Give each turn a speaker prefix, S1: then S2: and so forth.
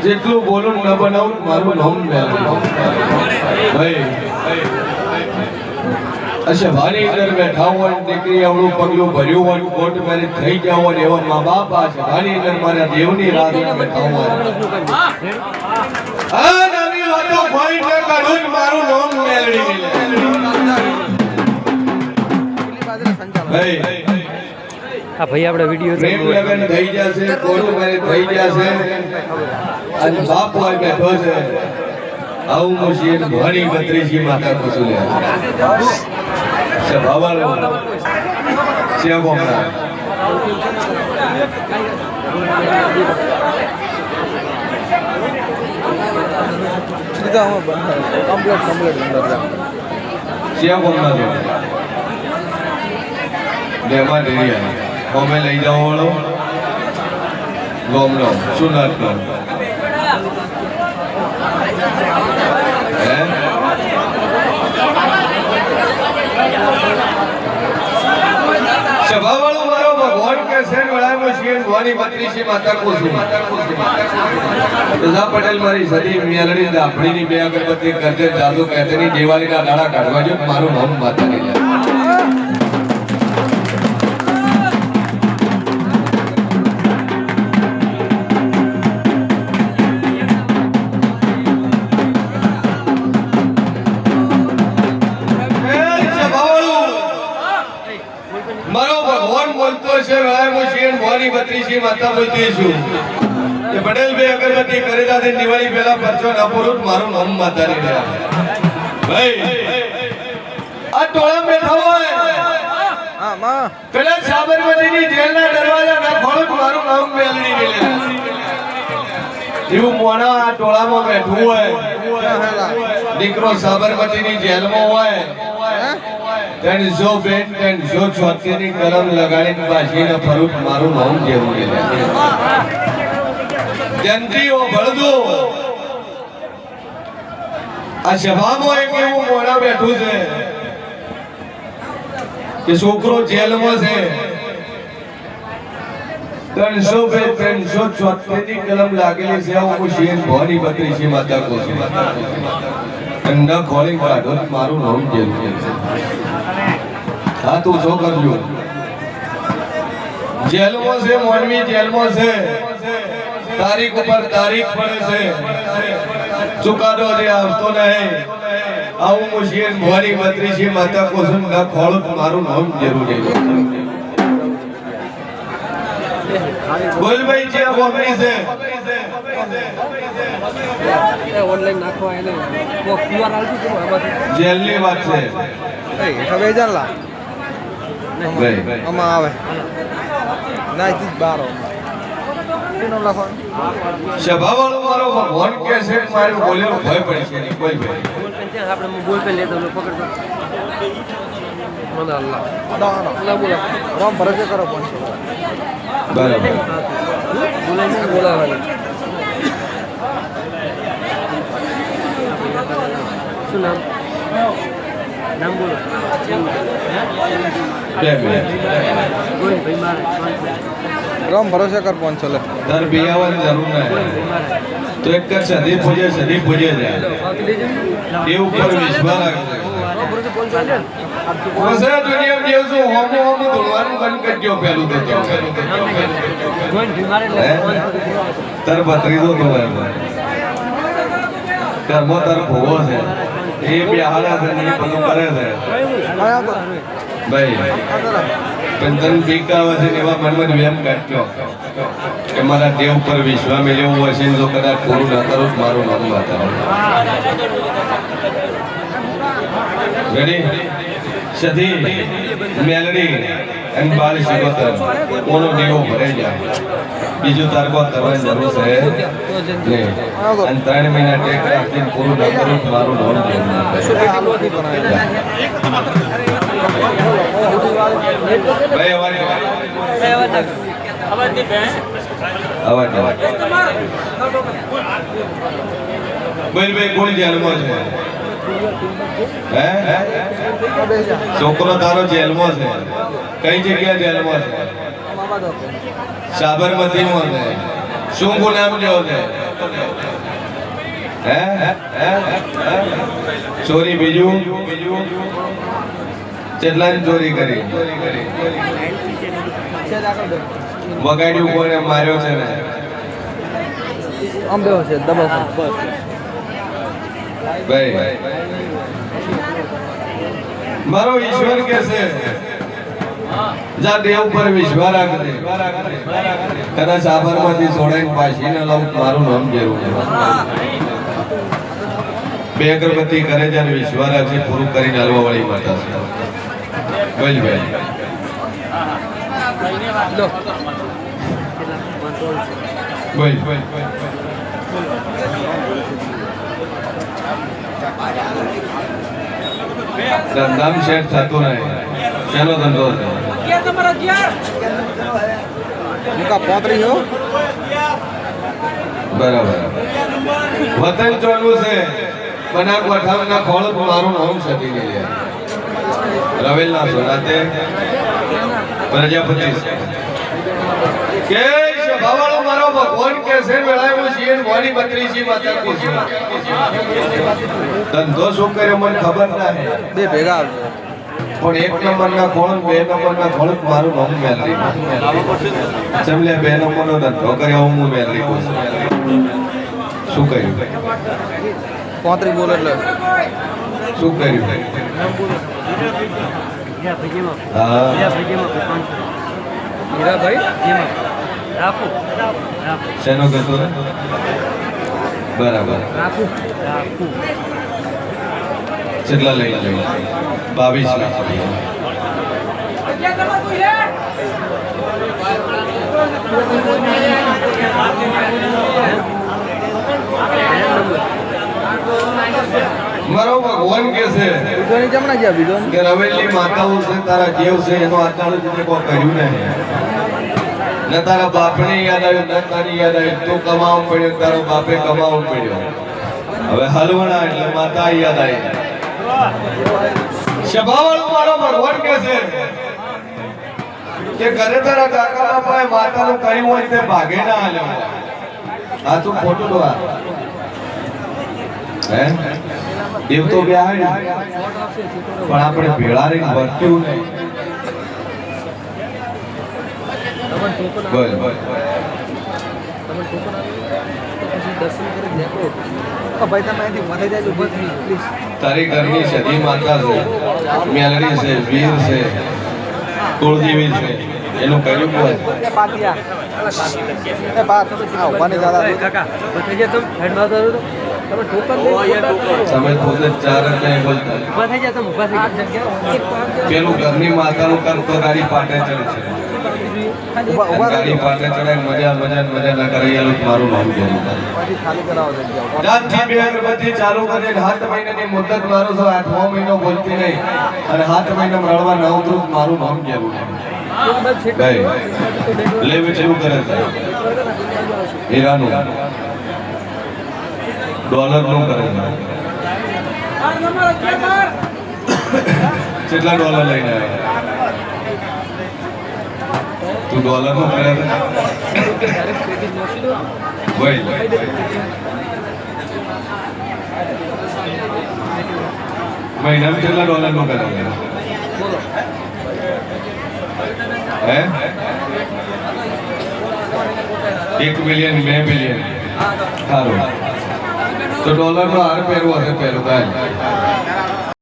S1: જેટલું બોલું ન બનાવું મારું નામ ભાઈ અચ્છા ભારી અંદર બેઠા હોય દીકરી આવડું પગલું ભર્યું હોય કોર્ટ મેરેજ થઈ ગયા હોય ને એવા મા બાપ આ છે. ભારી અંદર મારા દેવની જોઈને બેઠા હોય. નવી વાતો કોઈ ન કરું મારું નામ મેળવી લે ભાઈ
S2: હા ભાઈ આપણે વીડિયો
S1: પ્રેમ લગન થઈ જશે કોર્ટ મેરેજ થઈ જશે અને બાપ હોય બેઠો છે આવું મુશીર ભણી બત્રીસી માતા કુસુલે લે. છે બોમરા
S3: કમ્પ્લીટ કમ્પ્લીટ અંદર જા.
S1: છે બોમરા છે દેમાં ડેરિયા હોમે લઈ જાઓ વાળો. ગોમનો હે સભાવાળો મારો ભગવાન કે છે વડાનો છે ભવાની બત્રીસી માતા કુસુમ રજા પટેલ મારી સદી મિયાલણી અને આપણીની બે અગરબત્તી કરજે, જાદુ કહેતેની દિવાળીના દાડા કાઢવા જો, મારું નામ માતા નહીં બોલતો છે શિર બત્રીસી માતા બોલતી છું. કે પટેલ ભાઈ અગરબત્તી કરી દાદે દિવાળી પહેલા પરચો ના પૂરું મારું નામ માતા નહીં ભાઈ આ ટોળા બેઠા હોય.
S3: હા માં.
S1: પેલા સાબરમતીની જેલના દરવાજા ના ખોલું મારું નામ મેલડી ગયેલા એવું મોણા આ ટોળામાં બેઠું હોય. દીકરો સાબરમતીની જેલમાં હોય. ત્રણસો બેન ત્રણસો છોતેરની કલમ લગાડીને બાજીને ફરું મારું નામ ગયેલા જંત્રીઓ ભળદો આ સભામાં એક એવું મોડા બેઠું છે કે છોકરો જેલમાં છે ત્રણસો બે ત્રણસો છોતેરની કલમ લાગેલી છે હું શેર ભવાની છે માતા અને ન ખોલી કાઢો મારું નામ જેલ છે હા તું શું કરજો? જેલમાં છે મોનવી જેલમાં છે. તારીખ ઉપર તારીખ પડે છે. ચુકાદો જે આવતો નહીં. આવું મુશીર ભવાની બત્રીસી માતા કોસમ ના ખોળું મારું નામ જરૂરી બોલભાઈ છે બોમરી છે.
S2: ઓનલાઈન નાખવા એને. ક્યુઆર
S1: જેલની વાત છે.
S3: હવે જાણલા
S1: ભાઈ
S3: આમાં આવે. ના ઈ જ બાર એનો લખવાનું
S1: મારો ભગવાન કે છે કે મારે ભય પડી છે નહીં કોઈ ભાઈ.
S2: બોલપેન છે આપણે બોલ પેન લેતો પકડતો મને અલ્લાહ
S3: ના ના બોલો. રામ ભરોસે કરો પણ
S1: બરાબર.
S2: બોલાય બોલાવાનું શું નામ? નામ બોલો
S3: રામ ભરોસે કર પાંચસો લે
S1: દર બિયાવાની જરૂર નહીં તો એક કર સધી પૂજે સધી પૂજે જાય એ ઉપર વિશ્વાસ રાખજો વસે દુનિયા દેવ જો હોમો હોમો દોડવાનું બંધ કરજો પેલું તો જો. તાર ભત્રીજો તો ઘરમાં તાર ભૂવો છે. એ બિહાડા છે ને એ બધું કરે છે. ભાઈ પણ તને બીક આવે છે એવા મનમાં વેમ કાઢ્યો કે મારા દેવ પર વિશ્વાસ મેળવવું હશે તો કદાચ પૂરું ના કરું મારું નામ બતાવો રેડી સધી મેલડી અને બાલ શિવતર કોનો દેવો ભરે જાય? બીજું તારકો કરવાની જરૂર છે? અને ત્રણ મહિના ટેક રાખીને પૂરું ન કરું તમારું મારું નામ જેવું ના થાય.
S3: શું હાલ નથી બનાવ્યું
S1: ભાઈ અવાજ અવાજ અવાજ બોલ ભાઈ કોણ ધ્યાનમાં છે? છોકરો તારો જેલમાં છે. કઈ જગ્યા જેલમાં છે? સાબરમતીમાં છે. શું ગુનામ જેવો છે? ચોરી બીજું? કેટલાની ચોરી કરી? વગાડ્યું કોને માર્યો છે ને?
S3: બેહો છે, દબાવ.
S1: ભાઈ. મારો ઈશ્વર કે છે, જા દેવ પર વિશ્વાસ રાખજે. કદાચ આભારમાંથી છોડાઈને પાછી ને લઉં, મારું નામ જરૂર છે. બે અગરબત્તી કરે જ્યારે વિશ્વાસ રાખજે, પૂરું કરીને હલવા વાળી માતા છે. બોલ ભાઈ. બોલ બોલ. ધંધામ શેઠ થતું નહીં. શેનો ધંધો છે.
S3: મુકા પોતરી હો.
S1: બરાબર. વતન ચોરવું છે. બનાક ના ખોળ મારું નામ સતી ગઈ રવેલના સોનાતે પ્રજાપતિ કે સભાવાળો મારો ભગવાન કે છે વેળાયો મોડી ધંધો શું કર્યો મને ખબર ના.
S3: બે ભેગા આવજો.
S1: પણ એક નંબરના કોણ બે નંબરના કોણ મારું નામ મેલરી ચમલે બે નંબરનો ધંધો કર્યો હું મેલરી કહું શું કર્યું?
S3: પોતરી બોલ એટલે.
S1: શું કર્યું?
S2: હીરાભાઈ? રાખો
S1: શેનો કહેતો? બરાબર.
S2: રાખું રાખું.
S1: કેટલા લઈ લઈ બાવીસ લાખ મારો ભગવાન કે છે
S3: બીજોની જમણા ગયા બીજોની
S1: કે રવેલી માતાઓ છે તારા જેવ છે એનો આતાળું તે કોઈ કર્યું નહીં ન તારા બાપને યાદ આવ્યું, ન તારી યાદ આવ્યું. તું કમાવું પડ્યું, તારો બાપે કમાવું પડ્યું. હવે હલવણા એટલે માતા યાદ આવી. સભાવાળો મારો ભગવાન કે છે કે ઘરે તારા કાકા બાપાએ માતાનું કર્યું હોય તે ભાગે ના હાલ્યો આ તું ખોટું આ. હે? દેવ તો બેહાડ્યું પણ આપણે ભેળા રહીને વર્ત્યું નહીં.
S2: તમને ટોકન
S1: બોલ
S2: આવે
S1: બોલ
S2: તમને ટોકન તો પછી દર્શન કરી નીકળો
S3: ઓ ભાઈ તમે અહીંથી મથે જાય ઊભા થઈ પ્લીઝ
S1: તારી ઘરની સતી માતા છે મેલડી છે વીર છે કુળદેવી છે એનું કર્યું કોઈ
S3: એ એ બાત આ ઉભાને દાદા
S2: કાકા બધી ગયા તમે? હેડમાં તો. તમે ટોકન
S1: તમે ખુદ ચાર જ નહીં બોલતા
S2: ઊભા થઈ તમે ઊભા થઈ
S1: પેલું ઘરની માતાનું કામ તો ગાડી પાટે ચડે છે. ગાડી પાટે ચડે મજા મજા મજા ના કરે. એ લોકો મારું નામ રાતથી બે અગરબત્તી ચાલુ કરીને સાત મહિનાની મુદત મારું છું. આઠમો મહિનો બોલતી નહીં અને સાત મહિના રડવા ન ધ્રુવ મારું નામ જરૂર ભાઈ લેવે જેવું કરે છે. ડોલર ડોલરનું કરે કેટલા ડોલર લઈને આવ્યા? તું ડોલરનું કરે છે ભાઈ મહિનામાં કેટલા ડોલરનું કરે છે હે એક મિલિયન બે મિલિયન સારું તો ડોલરનો હાર પહેરવો હશે પહેલું કાંઈ